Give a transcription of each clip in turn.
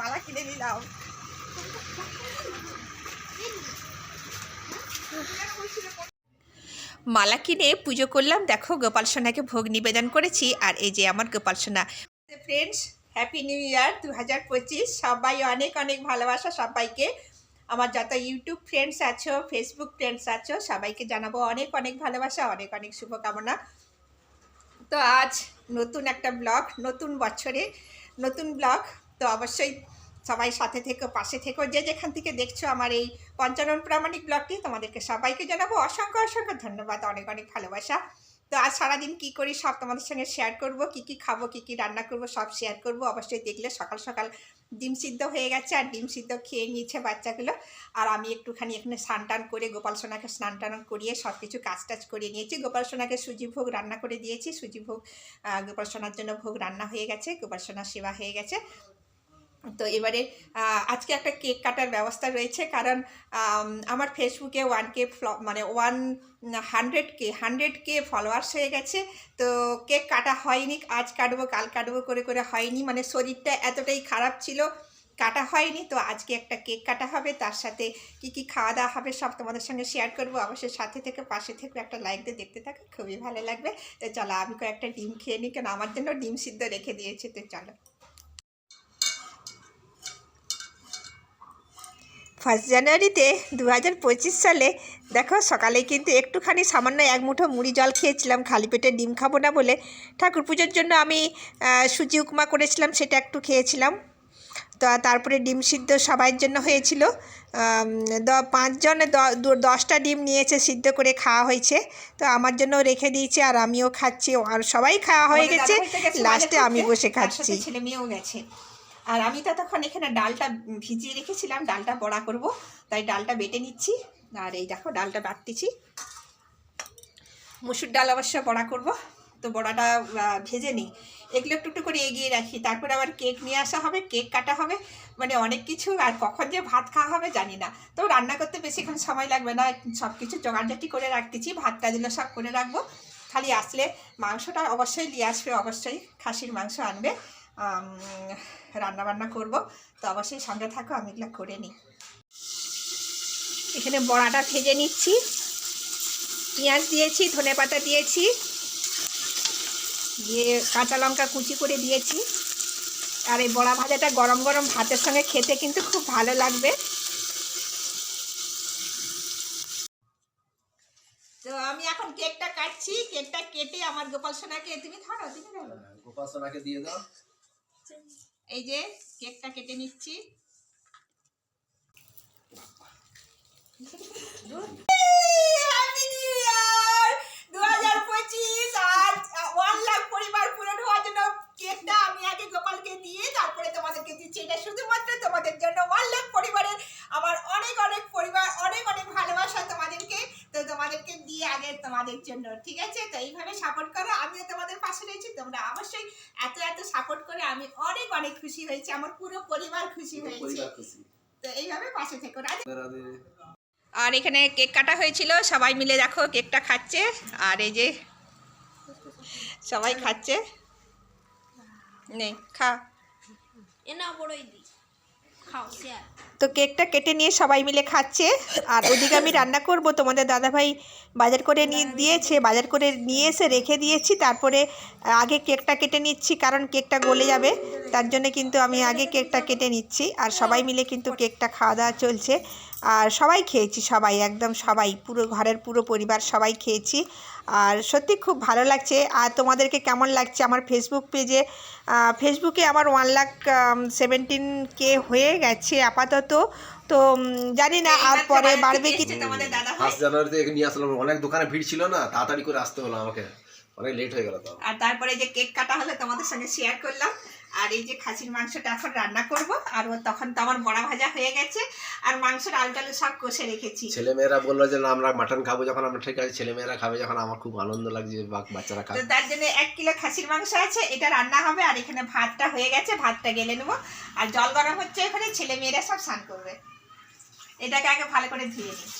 মালা কিনে নিলাম। মালা কিনে পুজো করলাম। দেখো, গোপাল সোনাকে ভোগ নিবেদন করেছি। আর এই যে আমার গোপাল সোনা। ফ্রেন্ডস হ্যাপি নিউ ইয়ার দু হাজার পঁচিশ। সবাই অনেক অনেক ভালোবাসা সবাইকে। আমার যত ইউটিউব ফ্রেন্ডস আছো ফেসবুক ফ্রেন্ডস আছো, সবাইকে জানাব অনেক অনেক ভালোবাসা, অনেক অনেক শুভকামনা। তো আজ নতুন একটা ব্লগ নতুন বছরে নতুন ব্লগ তো অবশ্যই সবাই সাথে থেকে, পাশে থেকো। যে যেখান থেকে দেখছ আমার এই পঞ্চানন প্রামাণিক ব্লগটি, তোমাদেরকে সবাইকে জানাব অসংখ্য অসংখ্য ধন্যবাদ, অনেক অনেক ভালোবাসা। তো আজ সারাদিন কি করি সব তোমাদের সঙ্গে শেয়ার করব, কি কি খাব, কি কি রান্না করব সব শেয়ার করব। অবশ্যই দেখলে সকাল সকাল ডিম সিদ্ধ হয়ে গেছে আর ডিম সিদ্ধ খেয়ে নিয়েছে বাচ্চাগুলো। আর আমি একটুখানি এখানে স্নান টান করে গোপাল সোনাকে স্নান টান করিয়ে সব কিছু কাজ টাজ করিয়ে নিয়েছি। গোপাল সোনাকে সুজি ভোগ রান্না করে দিয়েছি। সুজি ভোগ গোপাল সোনার জন্য ভোগ রান্না হয়ে গেছে, গোপাল সোনার সেবা হয়ে গেছে। তো এবারে আজকে একটা কেক কাটার ব্যবস্থা রয়েছে। কারণ আমার ফেসবুকে ওয়ান কে মানে one hundred K hundred K followers হয়ে গেছে। তো কেক কাটা হয়নি, আজ কাটবো, কাল কাটবো, করে করে হয়নি। মানে শরীরটা এতটাই খারাপ ছিল, কাটা হয়নি। তো আজকে একটা কেক কাটা হবে, তার সাথে কি কি খাওয়া দাওয়া হবে সব তোমাদের সঙ্গে শেয়ার করব। অবশ্যই সাথে থেকে, পাশে থেকে একটা লাইক দিয়ে দেখতে থাকো, খুবই ভালো লাগবে। তো চলো, আমি কয়েকটা ডিম খেয়ে নিই, কেন আমার জন্য ডিম সিদ্ধ রেখে দিয়েছে, তো চলো। ফার্স্ট জানুয়ারিতে দু হাজার পঁচিশ সালে দেখো সকালে কিন্তু একটুখানি সামান্য এক মুঠো মুড়ি জল খেয়েছিলাম খালি পেটে ডিম খাব না বলে। ঠাকুর পুজোর জন্য আমি সুজি উপমা করেছিলাম সেটা একটু খেয়েছিলাম। তো তারপরে ডিম সিদ্ধ সবাইয়ের জন্য হয়েছিল। পাঁচজন দশটা ডিম নিয়েছে সিদ্ধ করে খাওয়া হয়েছে। তো আমার জন্য রেখে দিয়েছে আর আমিও খাচ্ছি আর সবাই খাওয়া হয়ে গেছে। লাস্টে আমি বসে খাচ্ছি। ছেলে মেয়েও গেছে। আর আমি ততক্ষণ এখানে ডালটা ভিজিয়ে রেখেছিলাম, ডালটা বড়া করব। তাই ডালটা বেটে নিচ্ছি। আর এই দেখো, ডালটা বাটতেছি। মুসুর ডাল অবশ্য বড়া করব। তো বড়াটা ভেজে নিই। এগুলো একটু একটু করে এগিয়ে রাখি। তারপরে আবার কেক নিয়ে আসা হবে, কেক কাটা হবে। মানে অনেক কিছু, আর কখন যে ভাত খাওয়া হবে জানি না। তো রান্না করতে বেশিক্ষণ সময় লাগবে না। সব কিছু জোগাড়জাটি করে রাখতেছি, ভাতটা দিলে সব করে রাখব। খালি আসলে মাংসটা অবশ্যই নিয়ে আসবে, অবশ্যই খাসির মাংস আনবে। রান্না বান্না করব। তো অবশ্যই সঙ্গে থাকো, আমি এগুলো করে নিই। এখানে বড়াটা ভেজে নিচ্ছি। পেঁয়াজ দিয়েছি, ধনে পাতা দিয়েছি, দিয়ে কাঁচা লঙ্কা কুচি করে দিয়েছি। আর এই বড়া ভাজাটা গরম গরম ভাতের সঙ্গে খেতে কিন্তু খুব ভালো লাগবে। তো আমি এখন কেকটা কাটছি। কেকটা কেটে আমার গোপাল সোনাকে তুমি ধরো তুমি ধরো। উপাসনাকে দিয়ে দাও। এই যে কেকটা কেটে নিচ্ছি। দু হাজার পঁচিশ 2025 আর ওয়ান লাখ পরিবার পূরণ হওয়ার জন্য কেকটা আমি আগে গোপালকে দিয়ে তারপরে তোমাদেরকে দিচ্ছি এটা শুধুমাত্র তোমাদের জন্য ওয়ান লাখ পরিবারের আমার অনেক অনেক পরিবার অনেক অনেক ভালোবাসা তোমাদেরকে তো তোমাদেরকে দিয়ে আগে তোমাদের জন্য ঠিক আছে তো এইভাবে সাপোর্ট করো আমিও তোমাদের পাশে রয়েছি তোমরা অবশ্যই এত এত সাপোর্ট করে আমি অনেক খুশি হয়েছে আমার পুরো পরিবার খুশি হয়েছে। তো এইভাবে পাশে থেকো রাধে। আর এখানে কেক কাটা হয়েছিল সবাই মিলে দেখো কেকটা খাচ্ছে আর এই যে সবাই খাচ্ছে। নে খা। এ না বড়ই তো কেকটা কেটে নিয়ে সবাই মিলে খাচ্ছে। আর ওদিকে আমি রান্না করব তোমাদের দাদাভাই বাজার করে নিয়ে দিয়েছে বাজার করে নিয়ে এসে রেখে দিয়েছি। তারপরে আগে কেকটা কেটে নিচ্ছি কারণ কেকটা গলে যাবে। তার জন্য কিন্তু আমি আগে কেকটা কেটে নিচ্ছি। আর সবাই মিলে কিন্তু কেকটা খাওয়া দাওয়া চলছে। আর সবাই খেয়েছি সবাই একদম সবাই পুরো ঘরের পুরো পরিবার সবাই খেয়েছি। আর সত্যি খুব ভালো লাগছে। আর তোমাদেরকে কেমন লাগছে আমার ফেসবুক পেজে ফেসবুকে আমার ওয়ান লাখ সেভেন্টিন কে হয়ে গেছে আপাতত। তো জানি না আর পরে বাড়বে কি তোমাদের দাদা ফার্স্ট জানুয়ারিতে এখানে নিয়ে আসলাম। অনেক দোকানে ভিড় ছিল না তাড়াতাড়ি করে আসতে হলো আমাকে। অনেক লেট হয়ে গেল তো। আর তারপরে যে কেক কাটা হলো তোমাদের সঙ্গে শেয়ার করলাম। আর এই যে খাসির মাংসটা এখন রান্না করব আর ও তখন তো আমার বড়া ভাজা হয়ে গেছে আর মাংসের আলু টালু সব কষে রেখেছি। ছেলে মেয়েরা বলল যে না আমরা মাটন খাব যখন আমরা ঠিক আছে ছেলে মেয়েরা খাবে যখন আমার খুব আনন্দ লাগছে বাচ্চারা তো খাবে তার জন্য এক কিলো খাসির মাংস আছে এটা রান্না হবে আর এখানে ভাতটা হয়ে গেছে ভাতটা গেলে নেব। আর জল গরম হচ্ছে এখানে ছেলে মেয়েরা সব স্নান করবে। এটাকে আগে ভালো করে ধুয়ে নিই।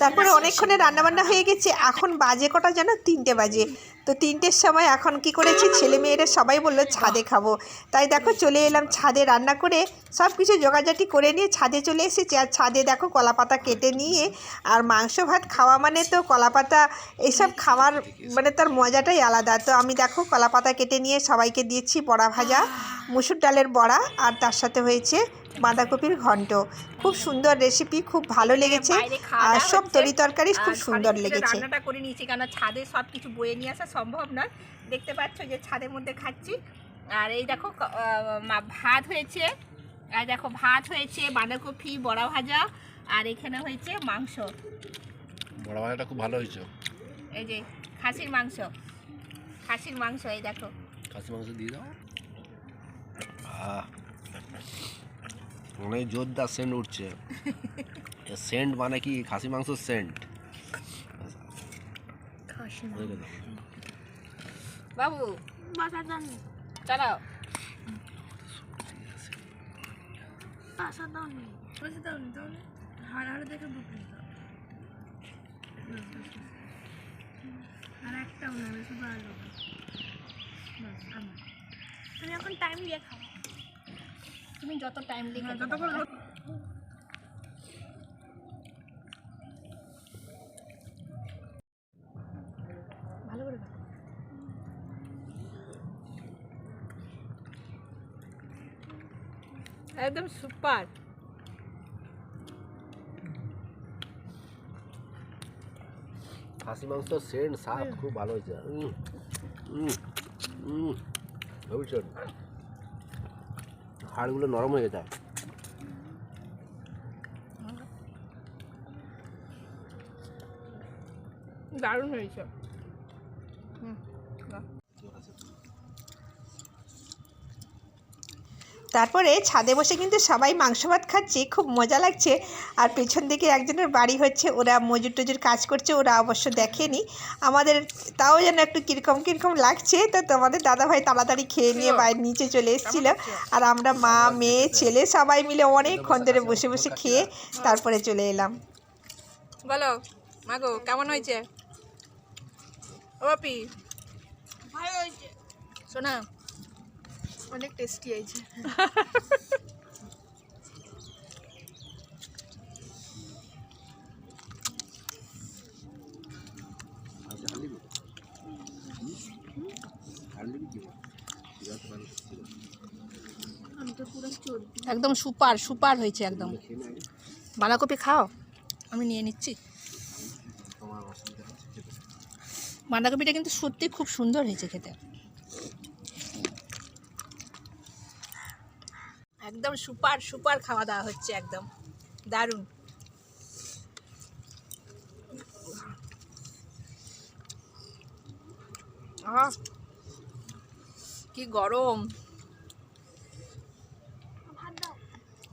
তারপরে অনেকক্ষণে রান্নাবান্না হয়ে গেছে এখন বাজে কটা যেন তিনটে বাজে। তো তিনটের সময় এখন কি করেছি? ছেলে মেয়েরা সবাই বলল ছাদে খাব। তাই দেখো চলে এলাম ছাদে রান্না করে সব কিছু জোগাজাটি করে নিয়ে ছাদে চলে এসেছি। আর ছাদে দেখো কলা পাতা কেটে নিয়ে আর মাংস ভাত খাওয়া মানে তো কলা পাতা এইসব খাওয়ার মানে তার মজাটাই আলাদা। তো আমি দেখো কলা পাতা কেটে নিয়ে সবাইকে দিয়েছি বড়া ভাজা মুসুর ডালের বড়া আর তার সাথে হয়েছে বাঁধাকপির ঘন্ট। খুব সুন্দর রেসিপি খুব ভালো লেগেছে। আর সব। তরি তরকারি খুব সুন্দর লেগেছে। রান্নাটা করে নিয়েছি কেন ছাদে সব কিছু বয়ে নিয়ে আসা সম্ভব নয়। দেখতে পাচ্ছ যে ছাদের মধ্যে খাচ্ছি। আর এই দেখো ভাত হয়েছে। আর দেখো ভাত হয়েছে বাঁধাকপি বড়া ভাজা আর এখানে হয়েছে মাংস। বড় ভাজাটা খুব ভালো হয়েছে। এই যে খাসির মাংস। খাসির মাংস এই দেখো। খাসির মাংস দিয়ে দাও। অনেক জোরদার সেন্ট উঠছে। সেন্ট মানে কি? খাসি মাংস সেন্ট। খাসি গেল। বাবু। বাসা দাও চলো বাসা দাও নি বাসা দাও নি তাহলে। হাড় হাড় দেখে বুকলি দাও আর একটাও না শুধু আলু তুমি এখন টাইম দিয়ে খাও। তুমি যত টাইম দিয়ে খেতে যতক্ষণ একদম সুপার। খাসি মাংস সেন্ট স্বাদ খুব ভালো হয়েছে। ভবিষ্যৎ। হাড়গুলো নরম হয়ে গেছে। দারুণ হয়েছে। তারপরে ছাদে বসে কিন্তু সবাই মাংস ভাত খাচ্ছি খুব মজা লাগছে। আর পেছন দিকে একজনের বাড়ি হচ্ছে ওরা মজুর টজুর কাজ করছে ওরা অবশ্য দেখেনি। আমাদের তাও যেন একটু কীরকম কীরকম লাগছে তো তোমাদের দাদাভাই তাড়াতাড়ি খেয়ে নিয়ে বাইরে নিচে চলে এসেছিল। আর আমরা মা মেয়ে ছেলে সবাই মিলে অনেকক্ষণ ধরে বসে বসে খেয়ে তারপরে চলে এলাম। বলো মাগো কেমন হয়েছে? ও বাপি। ভালো হয়েছে। শোনা। অনেক টেস্টি হয়েছে একদম সুপার সুপার হয়েছে একদম। বাঁধাকপি খাও? আমি নিয়ে নিচ্ছি। বাঁধাকপিটা কিন্তু সত্যি খুব সুন্দর হয়েছে খেতে। একদম সুপার সুপার খাওয়া দাওয়া হচ্ছে একদম। দারুণ। কি গরম।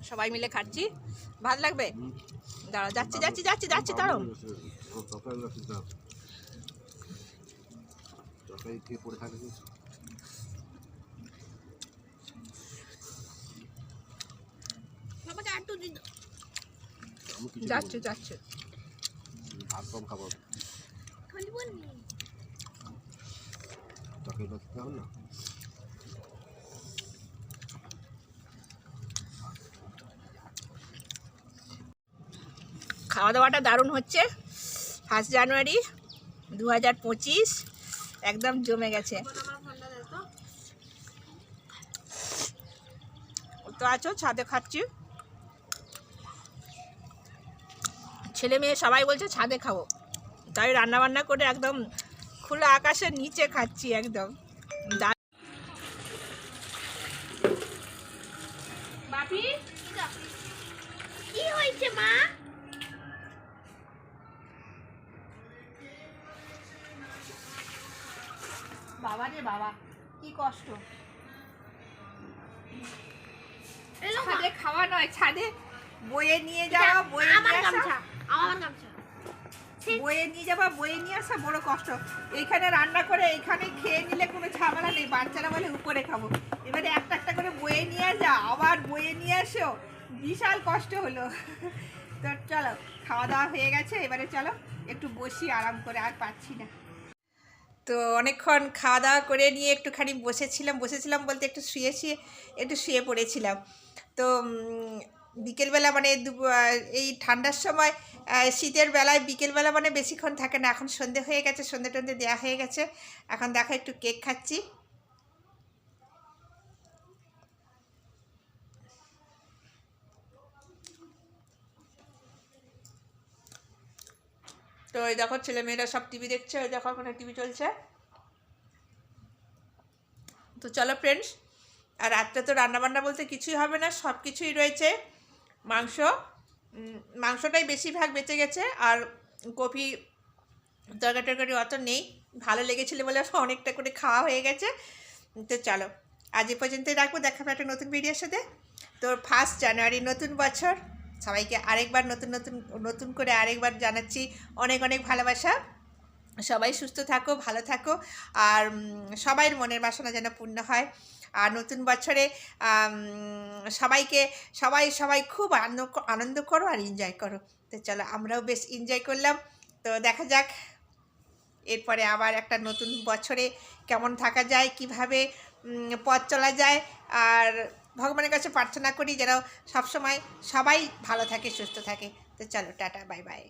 সবাই মিলে খাচ্ছি। ভালো লাগবে? দাঁড়াও, যাচ্ছি যাচ্ছি যাচ্ছি যাচ্ছি খেয়ে পড়ে থাকে বাবাকে একটু দিন আমি কিছু যাচ্ছে যাচ্ছে। বলিনি। কম খাব। খালি বলনি হবে না? খাওয়া দাওয়াটা দারুণ হচ্ছে। ফার্স্ট জানুয়ারি দু হাজার পঁচিশ একদম জমে গেছে। তো আছো ছাদে খাচ্ছি। ছেলে মেয়ে সবাই বলছে ছাদে খাব। তাই রান্না বান্না করে একদম খোলা আকাশের নিচে খাচ্ছি একদম। কি হয়েছে মা? বাবা রে বাবা কি কষ্ট। ছাদে খাওয়া নয় ছাদে বয়ে নিয়ে যাওয়া বয়ে বয়ে নিয়ে যাওয়া বয়ে নিয়ে আসা বড় কষ্ট। এইখানে রান্না করে, এইখানে খেয়ে নিলে কোনো ঝামেলা নেই, বাচ্চারা বলে উপরে খাব। এবারে একটা একটা করে বয়ে নিয়ে যা, আবার বয়ে নিয়ে আসো বিশাল কষ্ট হলো। তো চলো, খাওয়া দাওয়া হয়ে গেছে, এবারে চলো, একটু বসি, আরাম করে, আর পাচ্ছি না। তো অনেকক্ষণ খাওয়া দাওয়া করে নিয়ে একটুখানি বসেছিলাম বসেছিলাম বলতে একটু শুয়ে শুয়ে, একটু শুয়ে পড়েছিলাম। তো বিকেলবেলা মানে এই ঠান্ডার সময় শীতের বেলায় বিকেলবেলা মানে বেশিক্ষণ থাকে না। এখন সন্ধে হয়ে গেছে, সন্ধে টন্ধে দেওয়া হয়ে গেছে। এখন দেখো একটু কেক খাচ্ছি। তো ওই দেখো ছেলেমেয়েরা সব টিভি দেখছে ওই দেখো ওখানে টিভি চলছে। তো চলো ফ্রেন্ডস আর রাত্রে তো রান্নাবান্না বলতে কিছুই হবে না সব কিছুই রয়েছে। মাংস মাংসটাই বেশিরভাগ বেঁচে গেছে আর কপি তরকারি টরকারি অত নেই। ভালো লেগেছিলো বলে অনেকটা করে খাওয়া হয়ে গেছে। তো চলো, আজ এ পর্যন্তই রাখব। দেখাবো একটা নতুন ভিডিওর সাথে। তো ফার্স্ট জানুয়ারি নতুন বছর। সবাইকে আরেকবার নতুন নতুন নতুন করে আরেকবার জানাচ্ছি অনেক অনেক ভালোবাসা। সবাই সুস্থ থাকো, ভালো থাকো। আর সবাইয়ের মনের বাসনা যেন পূর্ণ হয়। আর নতুন বছরে সবাইকে, সবাই সবাই খুব আনন্দ আনন্দ করো আর এনজয় করো। তো চলো আমরাও বেশ এনজয় করলাম। তো দেখা যাক, এরপরে আবার একটা নতুন বছরে কেমন থাকা যায়, কীভাবে পথ চলা যায়। আর ভগবানের কাছে প্রার্থনা করি যেন সবসময় সবাই ভালো থাকে, সুস্থ থাকে। তো চলো টাটা, বাই বাই।